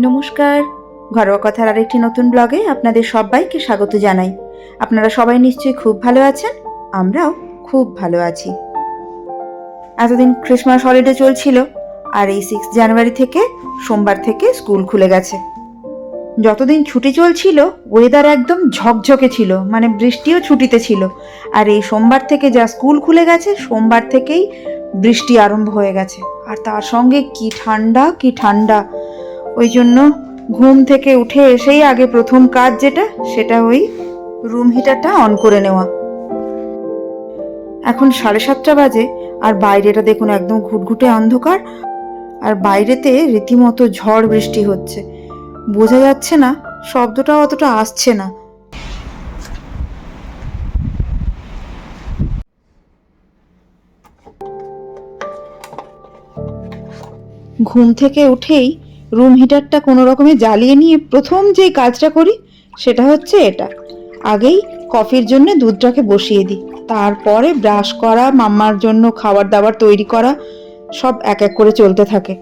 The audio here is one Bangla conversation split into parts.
নমস্কার। ঘরোয়া কথার আরেকটি নতুন ব্লগে আপনাদের সবাইকে স্বাগত জানাই। আপনারা সবাই নিশ্চয়ই খুব ভালো আছেন? আমরাও খুব ভালো আছি। এতদিন ক্রিসমাস হলিডে চলছিল, আর এই সিক্স জানুয়ারি থেকে সোমবার থেকে স্কুল খুলে গেছে। যতদিন ছুটি চলছিল ওয়েদার একদম ঝকঝকে ছিল মানে বৃষ্টিও ছুটিতে ছিল। আর এই সোমবার থেকে যা স্কুল খুলে গেছে, সোমবার থেকেই বৃষ্টি আরম্ভ হয়ে গেছে। আর তার সঙ্গে কি ঠান্ডা কি ঠান্ডা। ওই জন্য ঘুম থেকে উঠে এসেই আগে প্রথম কাজ যেটা, সেটা ওই রুম হিটারটা অন করে নেওয়া। এখন সাড়ে সাতটা বাজে, আর বাইরেটা দেখুন একদম ঘুটঘুটে অন্ধকার। আর বাইরেতে রীতিমতো ঝড় বৃষ্টি হচ্ছে। বোঝা যাচ্ছে না, শব্দটা অতটা আসছে না। ঘুম থেকে উঠেই রুম হিটারটা কোনো রকমে জ্বালিয়ে নিয়ে প্রথম যেই কাজটা করি, সেটা হচ্ছে এটা। আগেই কফির জন্য দুধটাকে বসিয়ে দিই, তারপরে ব্রাশ করা, মাম্মার জন্য খাবার দাবার তৈরি করা, সব এক এক করে চলতে থাকে।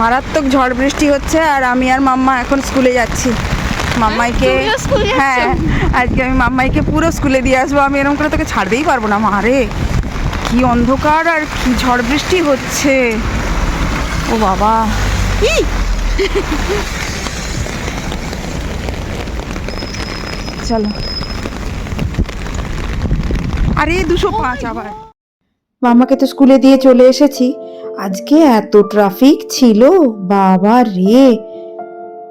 মারাত্মক ঝড় বৃষ্টি হচ্ছে আর আমি আর মাম্মা এখন স্কুলে যাচ্ছি। মাম্মাইকে হ্যাঁ আজকে আমি মাম্মাইকে পুরো স্কুলে দিয়ে আসব। আমি এরকম করে তোকে ছাড়তেই পারব না মারে কি অন্ধকার আর কি ঝড় বৃষ্টি হচ্ছে। ও বাবা! চলো। আরে দুশো পাঁচ আবার। মামাকে তো স্কুলে দিয়ে চলে এসেছি। আজকে এত ট্রাফিক ছিল, বাবা রে।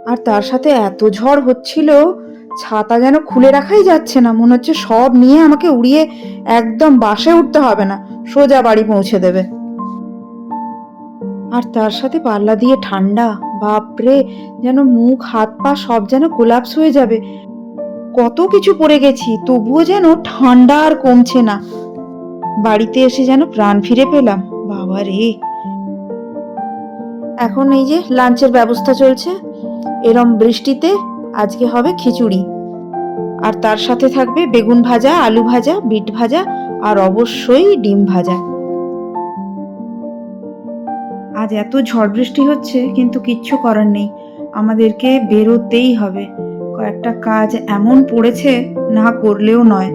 আর তার সাথে এত ঝড় হচ্ছিল, ছাতা যেন খুলে রাখাই যাচ্ছে না, মনে হচ্ছে সব নিয়ে আমাকে উড়িয়ে একদম বাসে উঠতে হবে না, সোজা বাড়ি পৌঁছে দেবে। আর তার সাথে পাল্লা দিয়ে ঠান্ডা, বাপরে, যেন মুখ, হাত, পা সব যেন কোলাপস হয়ে যাবে। কত কিছু পড়ে গেছি, তবুও যেন ঠান্ডা আর কমছে না। বাড়িতে এসে যেন প্রাণ ফিরে পেলাম, বাবা রে। এখন এই যে লাঞ্চের ব্যবস্থা চলছে, এরম বৃষ্টিতে আজকে হবে খিচুড়ি। আর তার সাথে থাকবে বেগুন ভাজা, আলু ভাজা, বিট ভাজা আর অবশ্যই ডিম ভাজা। আজ এত ঝড় বৃষ্টি হচ্ছে, কিন্তু কিচ্ছু করার নেই। আমাদেরকে বেরোতেই হবে। কয়েকটা কাজ এমন পড়েছে, না করলেও নয়।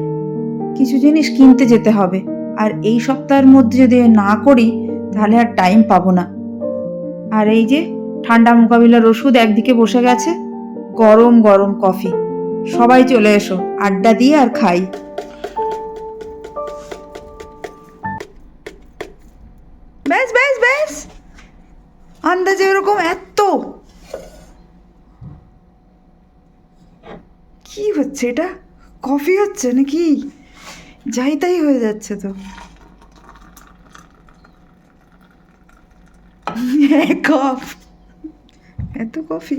কিছু জিনিস কিনতে যেতে হবে। আর এই সপ্তাহের মধ্যে যদি না করি, তাহলে আর টাইম পাবো না। আর এই যে ঠান্ডা মোকাবিলার ওষুধ একদিকে বসে গেছে। গরম গরম কফি। সবাই চলে এসো, আড্ডা দিয়ে আর খাই। ব্যাস ব্যাস ব্যাস। আন্দাজে এরকম এত। কি হচ্ছে এটা? কফি হচ্ছে নাকি? যাই তাই হয়ে যাচ্ছে তো। কফ এত কফি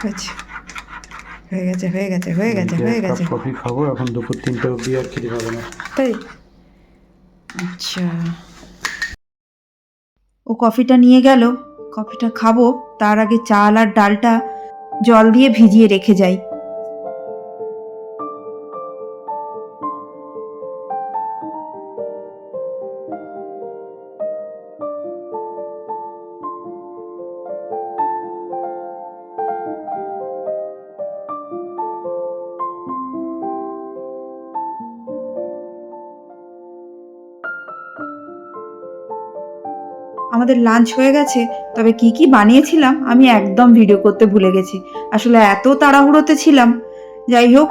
হয়েছে হয়ে গেছে হয়ে গেছে হয়ে গেছে হয়ে গেছে কফি খাব এখন দুপুর তিনটে অবধি আর খেতে পাবে না তাই আচ্ছা ও কফিটা নিয়ে গেল কফিটা খাব তার আগে চাল আর ডালটা জল দিয়ে ভিজিয়ে রেখে যাই। আমাদের লাঞ্চ হয়ে গেছে, তবে কি কি বানিয়েছিলাম আমি একদম ভিডিও করতে ভুলে গেছি। আসলে এত তাড়াহুড়োতে ছিলাম। যাই হোক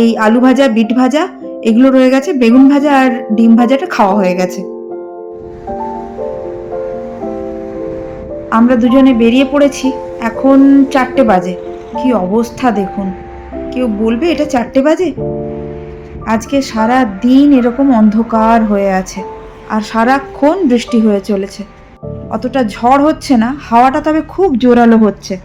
এই আলু ভাজা, বিট ভাজা, এগুলো রয়ে গেছে। বেগুন ভাজা আর ডিম ভাজাটা খাওয়া হয়ে গেছে। আমরা দুজনে বেরিয়ে পড়েছি। এখন চারটে বাজে। কি অবস্থা দেখুন। কেউ বলবে এটা চারটে বাজে? আজকে সারা দিন এরকম অন্ধকার হয়ে আছে। আর সারাক্ষণ বৃষ্টি হয়ে চলেছে। অতটা ঝড় হচ্ছে না, হাওয়াটা তবে খুব জোরালো হচ্ছে।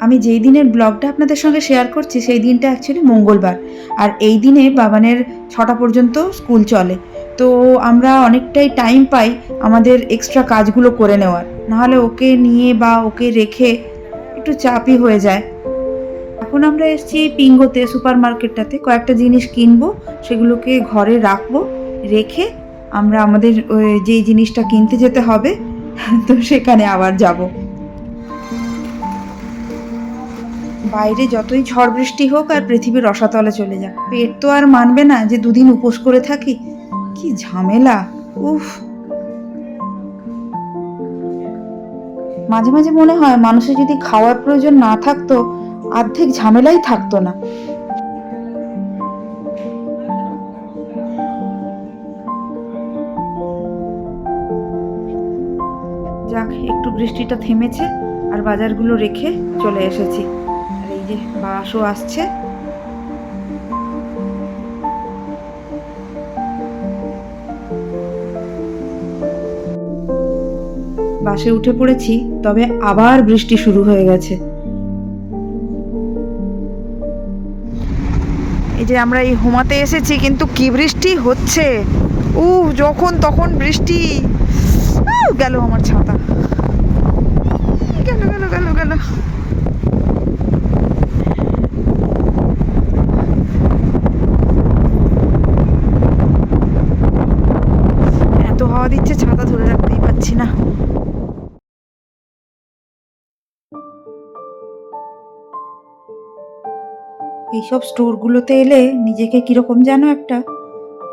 আমি যেই দিনের ব্লগটা আপনাদের সঙ্গে শেয়ার করছি, সেই দিনটা অ্যাকচুয়ালি মঙ্গলবার। আর এই দিনে বাবানের ছটা পর্যন্ত স্কুল চলে। তো আমরা অনেকটাই টাইম পাই আমাদের এক্সট্রা কাজগুলো করে নেওয়ার। নাহলে ওকে নিয়ে বা ওকে রেখে একটু চাপই হয়ে যায়। এখন আমরা এসেছি পিঙ্গোতে সুপার মার্কেটটাতে কয়েকটা জিনিস কিনবো, সেগুলোকে ঘরে রাখব, রেখে আমরা আমাদের যেই জিনিসটা কিনতে যেতে হবে, তো সেখানে আবার যাব। বাইরে যতই ঝড় বৃষ্টি হোক আর পৃথিবীর রসাতলে চলে যাক। পেট তো আর মানবে না যে দুদিন উপোস করে থাকি। কি ঝামেলা, উফ। মাঝে মাঝে মনে হয় মানুষের যদি খাওয়ার প্রয়োজন না থাকতো অর্ধেক ঝামেলাই থাকতো না। যাক, একটু বৃষ্টিটা থেমেছে আর বাজারগুলো রেখে চলে এসেছি। আর এই যে বাসও আসছে। বাসে উঠে পড়েছি, তবে আবার বৃষ্টি শুরু হয়ে গেছে। এই যে আমরা এই হোমাতে এসেছি, কিন্তু কি বৃষ্টি হচ্ছে? উ যখন তখন বৃষ্টি। গেল আমার ছাতা গেল গেল গেল গেল এত হাওয়া দিচ্ছে ছাতা ধরে রাখতেই পারছি না এইসব স্টোরগুলোতে এলে নিজেকে কীরকম যেন একটা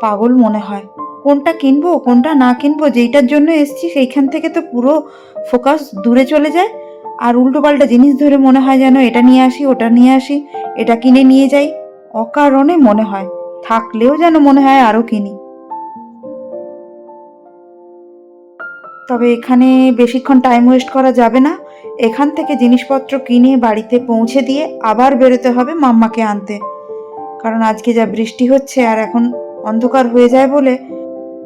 পাগল মনে হয়। কোনটা কিনবো, কোনটা না কিনবো, যেইটার জন্য এসছি, সেইখান থেকে তো পুরো ফোকাস দূরে চলে যায়। আর উল্টোপাল্টা জিনিস ধরে মনে হয় যেন এটা নিয়ে আসি, ওটা নিয়ে আসি, এটা কিনে নিয়ে যাই। অকারণে মনে হয়, থাকলেও যেন মনে হয় আরও কিনি। তবে এখানে বেশিক্ষণ টাইম ওয়েস্ট করা যাবে না। এখান থেকে জিনিসপত্র কিনে বাড়িতে পৌঁছে দিয়ে আবার বেরোতে হবে মাম্মাকে আনতে। কারণ আজকে যা বৃষ্টি হচ্ছে আর এখন অন্ধকার হয়ে যায় বলে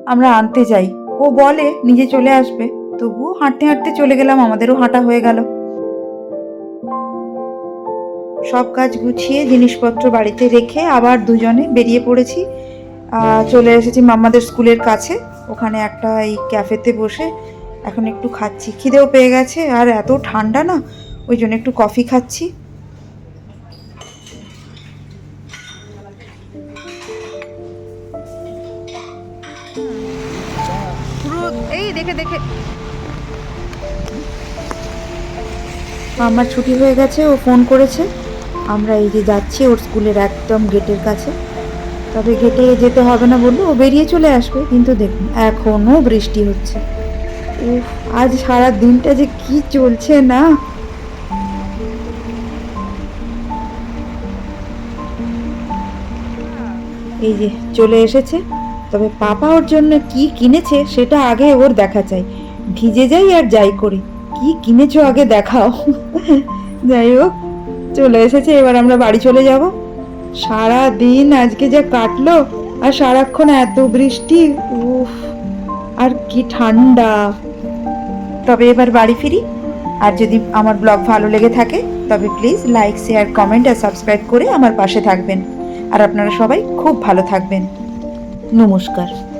আমরা আনতে যাই। ও বলে, নিজে চলে আসবে। তবুও হাঁটতে হাঁটতে চলে গেলাম, আমাদেরও হাঁটা হয়ে গেল। সব কাজ গুছিয়ে জিনিসপত্র বাড়িতে রেখে আবার দুজনে বেরিয়ে পড়েছি। চলে এসেছি মাম্মাদের স্কুলের কাছে। ওখানে একটা এই ক্যাফেতে বসে এখন একটু খাচ্ছি। খিদেও পেয়ে গেছে আর এত ঠান্ডা না ওই জন্য একটু কফি খাচ্ছি। এই দেখে দেখে। আমার ছুটি হয়ে গেছে ও ফোন করেছে। আমরা এই যে যাচ্ছি ওর স্কুলের একদম গেটের কাছে। তবে গেটে যেতে হবে না বলল ও বেরিয়ে চলে আসবে। কিন্তু দেখুন এখনও বৃষ্টি হচ্ছে। আজ সারা দিনটা যে কি চলছে না? এই যে চলে এসেছে, তবে পাপা ওর জন্য কি কিনেছে সেটা আগে ওর দেখা চাই। ভিজে যাই আর যাই করি। কি কিনেছো আগে দেখাও। যাই হোক, চলে এসেছে, এবার আমরা বাড়ি চলে যাব। সারা দিন আজকে যা কাটলো, আর সারাক্ষণ এত বৃষ্টি, উফ, আর কি ঠান্ডা। তবে এবার বাড়ি ফিরি। আর যদি আমার ব্লগ ভালো লেগে থাকে, তবে প্লিজ লাইক শেয়ার কমেন্ট আর সাবস্ক্রাইব করে আমার পাশে থাকবেন। আর আপনারা সবাই খুব ভালো থাকবেন। নমস্কার।